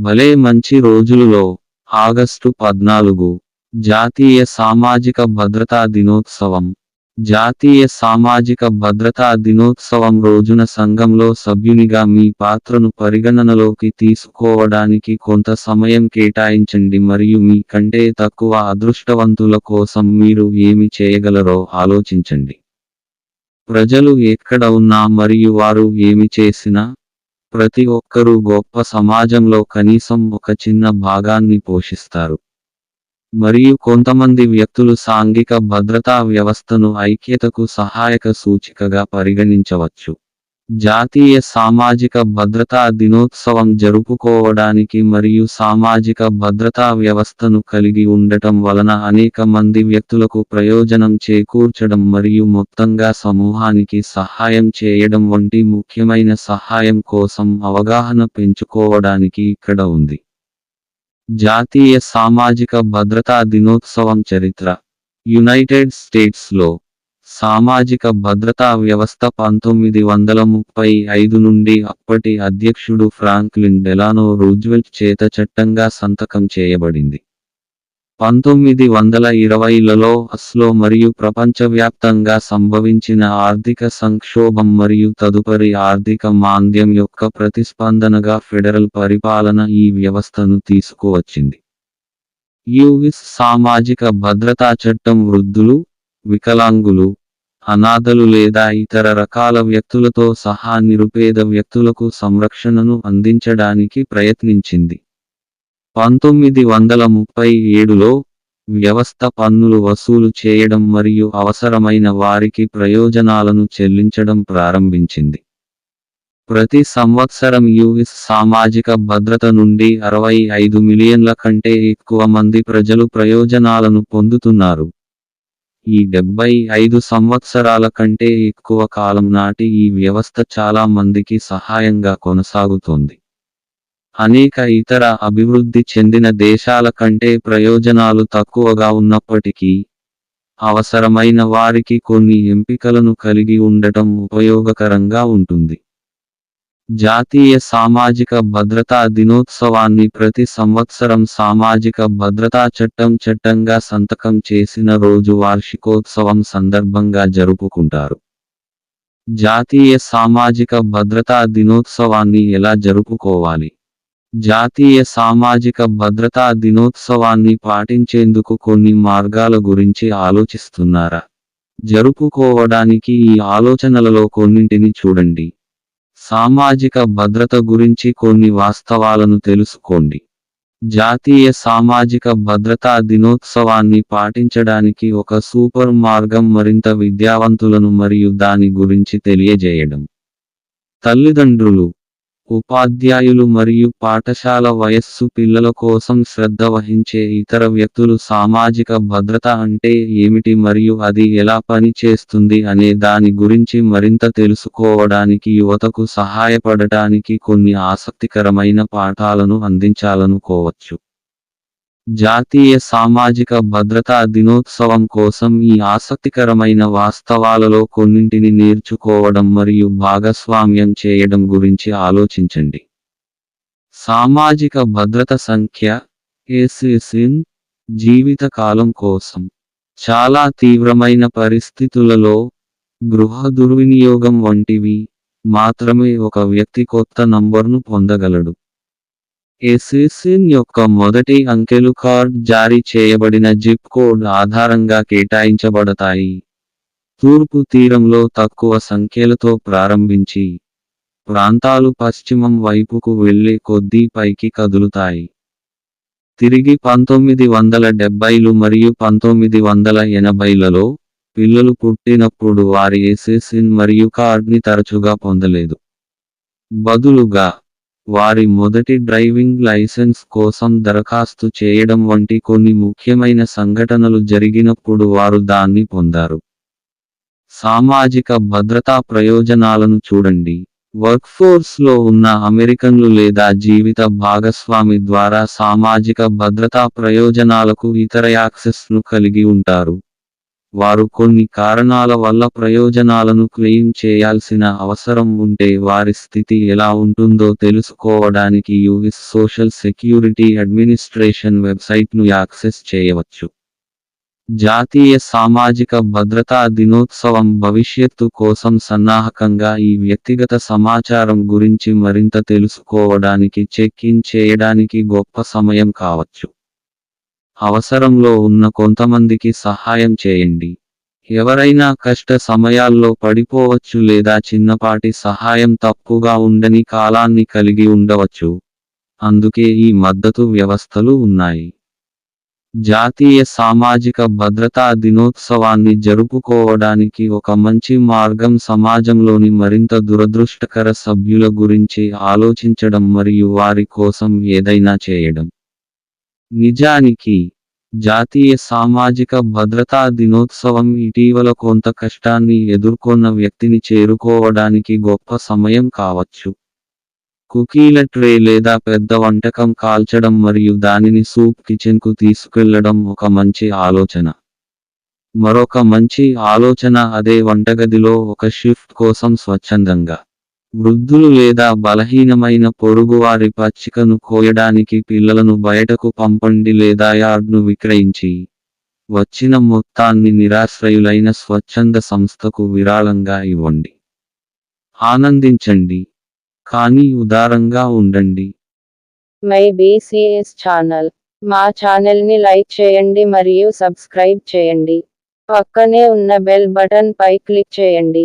భలే మంచి రోజులులో. ఆగస్టు పద్నాలుగు. జాతీయ సామాజిక భద్రతా దినోత్సవం. జాతీయ సామాజిక భద్రతా దినోత్సవం రోజున సంఘంలో సభ్యునిగా మీ పాత్రను పరిగణనలోకి తీసుకోవడానికి కొంత సమయం కేటాయించండి మరియు మీ కంటే తక్కువ అదృష్టవంతుల కోసం మీరు ఏమి చేయగలరో ఆలోచించండి. ప్రజలు ఎక్కడ ఉన్నా మరియు వారు ఏమి చేసినా ప్రతి ఒక్కరూ గొప్ప సమాజంలో కనీసం ఒక చిన్న భాగాన్ని పోషిస్తారు. మరియు కొంతమంది వ్యక్తులు సాంఘిక భద్రతా వ్యవస్థను ఐక్యతకు సహాయక సూచికగా పరిగణించవచ్చు. జాతీయ సామాజిక భద్రతా దినోత్సవం జరుపుకోవడానికి మరియు సామాజిక భద్రతా వ్యవస్థను కలిగి ఉండటం వలన అనేక మంది వ్యక్తులకు ప్రయోజనం చేకూర్చడం మరియు మొత్తంగా సమూహానికి సహాయం చేయడం వంటి ముఖ్యమైన సహాయం కోసం అవగాహన పెంచుకోవడానికి ఇక్కడ ఉంది. జాతీయ సామాజిక భద్రతా దినోత్సవం చరిత్ర. యునైటెడ్ స్టేట్స్లో సామాజిక భద్రతా వ్యవస్థ పంతొమ్మిది వందల ముప్పై ఐదు నుండి అప్పటి అధ్యక్షుడు ఫ్రాంక్లిన్ డెలానో రూజ్వెల్ట్ చేత చట్టంగా సంతకం చేయబడింది. పంతొమ్మిది వందల ఇరవైలలో అస్లో మరియు ప్రపంచవ్యాప్తంగా సంభవించిన ఆర్థిక సంక్షోభం మరియు తదుపరి ఆర్థిక మాంద్యం యొక్క ప్రతిస్పందనగా ఫెడరల్ పరిపాలన ఈ వ్యవస్థను తీసుకువచ్చింది. యుఎస్ సామాజిక భద్రతా చట్టం వృద్ధులు వికలాంగులు అనాథలు లేదా ఇతర రకాల వ్యక్తులతో సహా నిరుపేద వ్యక్తులకు సంరక్షణను అందించడానికి ప్రయత్నించింది. పంతొమ్మిది వందల ముప్పై ఏడులో వ్యవస్థ పన్నులు వసూలు చేయడం మరియు అవసరమైన వారికి ప్రయోజనాలను చెల్లించడం ప్రారంభించింది. ప్రతి సంవత్సరం యుఎస్ సామాజిక భద్రత నుండి అరవై ఐదు మిలియన్ల కంటే ఎక్కువ మంది ప్రజలు ప్రయోజనాలను పొందుతున్నారు. ఈ డెబ్బై ఐదు సంవత్సరాల కంటే ఎక్కువ కాలం నాటి ఈ వ్యవస్థ చాలా మందికి సహాయంగా కొనసాగుతోంది. అనేక ఇతర అభివృద్ధి చెందిన దేశాల కంటే ప్రయోజనాలు తక్కువగా ఉన్నప్పటికీ అవసరమైన వారికి కొన్ని ఎంపికలను కలిగి ఉండటం ఉపయోగకరంగా ఉంటుంది. జాతీయ సామాజిక భద్రతా దినోత్సవాన్ని ప్రతి సంవత్సరం సామాజిక భద్రతా చట్టం చట్టంగా సంతకం చేసిన రోజు వార్షికోత్సవం సందర్భంగా జరుపుకుంటారు. జాతీయ సామాజిక భద్రతా దినోత్సవాన్ని ఎలా జరుపుకోవాలి? జాతీయ సామాజిక భద్రతా దినోత్సవాన్ని పాటించేందుకు కొన్ని మార్గాల గురించి ఆలోచిస్తున్నారా? జరుపుకోవడానికి ఈ ఆలోచనలలో కొన్నింటిని చూడండి. సామాజిక భద్రత గురించి కొన్ని వాస్తవాలను తెలుసుకోండి. జాతీయ సామాజిక భద్రతా దినోత్సవాన్ని పాటించడానికి ఒక సూపర్ మార్గం మరింత విద్యావంతులను మరియు దాని గురించి తెలియజేయడం. తల్లిదండ్రులు ఉపాధ్యాయులు మరియు పాఠశాల వయస్సు పిల్లల కోసం శ్రద్ధ వహించే ఇతర వ్యక్తులు సామాజిక భద్రత అంటే ఏమిటి మరియు అది ఎలా పనిచేస్తుంది అనే దాని గురించి మరింత తెలుసుకోవడానికి యువతకు సహాయపడటానికి కొన్ని ఆసక్తికరమైన పాఠాలను అందించాలనుకోవచ్చు. జాతీయ సామాజిక భద్రతా దినోత్సవం కోసం ఈ ఆసక్తికరమైన వాస్తవాలలో కొన్నింటిని నేర్చుకోవడం మరియు భాగస్వామ్యం చేయడం గురించి ఆలోచించండి. సామాజిక భద్రత సంఖ్య ఎస్ఎస్ఎన్ జీవితకాలం కోసం. చాలా తీవ్రమైన పరిస్థితులలో గృహ దుర్వినియోగం వంటివి మాత్రమే ఒక వ్యక్తి కొత్త నంబర్ను పొందగలడు. ఎస్ఎస్ఎన్ యొక్క మొదటి అంకెలు కార్డ్ జారీ చేయబడిన జిప్ కోడ్ ఆధారంగా కేటాయించబడతాయి. తూర్పు తీరంలో తక్కువ సంఖ్యలతో ప్రారంభించి ప్రాంతాలు పశ్చిమం వైపుకు వెళ్ళే కొద్దీ పైకి కదులుతాయి. తిరిగి పంతొమ్మిది వందల డెబ్బైలు మరియు పంతొమ్మిది వందల ఎనభైలలో పిల్లలు పుట్టినప్పుడు వారి ఎస్ఎస్ఎన్ మరియు కార్డ్ని తరచుగా పొందలేదు. బదులుగా వారి మొదటి డ్రైవింగ్ లైసెన్స్ కోసం దరఖాస్తు చేయడం వంటి కొన్ని ముఖ్యమైన సంఘటనలు జరిగినప్పుడు వారు దాన్ని పొందారు. సామాజిక భద్రతా ప్రయోజనాలను చూడండి. వర్క్ఫోర్స్లో ఉన్న అమెరికన్లు లేదా జీవిత భాగస్వామి ద్వారా సామాజిక భద్రతా ప్రయోజనాలకు ఇతర యాక్సెస్ను కలిగి ఉంటారు. వారు కొన్ని కారణాల వల్ల ప్రయోజనాలను క్లెయిమ్ చేయాల్సిన అవసరం ఉంటే వారి స్థితి ఎలా ఉంటుందో తెలుసుకోవడానికి యుఎస్ సోషల్ సెక్యూరిటీ అడ్మినిస్ట్రేషన్ వెబ్సైట్ను యాక్సెస్ చేయవచ్చు. జాతీయ సామాజిక భద్రతా దినోత్సవం భవిష్యత్తు కోసం సన్నాహకంగా ఈ వ్యక్తిగత సమాచారం గురించి మరింత తెలుసుకోవడానికి చెక్ ఇన్ చేయడానికి గొప్ప సమయం కావచ్చు. అవసరంలో ఉన్న కొంతమందికి సహాయం చేయండి. ఎవరైనా కష్ట సమయాల్లో పడిపోవచ్చు లేదా చిన్నపాటి సహాయం తప్పుగా ఉండని కాలాన్ని కలిగి ఉండవచ్చు. అందుకే ఈ మద్దతు వ్యవస్థలు ఉన్నాయి. జాతీయ సామాజిక భద్రతా దినోత్సవాన్ని జరుపుకోవడానికి ఒక మంచి మార్గం సమాజంలోని మరింత దురదృష్టకర సభ్యుల గురించి ఆలోచించడం మరియు వారి కోసం ఏదైనా చేయడం. నిజానికి జాతీయ సామాజిక భద్రతా దినోత్సవం ఇటీవల కొంత కష్టాన్ని ఎదుర్కొన్న వ్యక్తిని చేరుకోవడానికి గొప్ప సమయం కావచ్చు. కుకీల ట్రే లేదా పెద్ద వంటకం కాల్చడం మరియు దానిని సూప్ కిచెన్కు తీసుకెళ్ళడం ఒక మంచి ఆలోచన. మరొక మంచి ఆలోచన అదే వంటగదిలో ఒక షిఫ్ట్ కోసం స్వచ్ఛందంగా. వృద్ధులు లేదా బలహీనమైన పొరుగువారి పచ్చికను కోయడానికి పిల్లలను బయటకు పంపండి లేదా యార్డ్ను విక్రయించి వచ్చిన మొత్తాన్ని నిరాశ్రయులైన స్వచ్ఛంద సంస్థకు విరాళంగా ఇవ్వండి. ఆనందించండి. కానీ ఉదారంగా ఉండండి. My BCS channel. మా ఛానల్ని లైక్ చేయండి మరియు సబ్స్క్రైబ్ చేయండి. పక్కనే ఉన్న బెల్ బటన్ పై క్లిక్ చేయండి.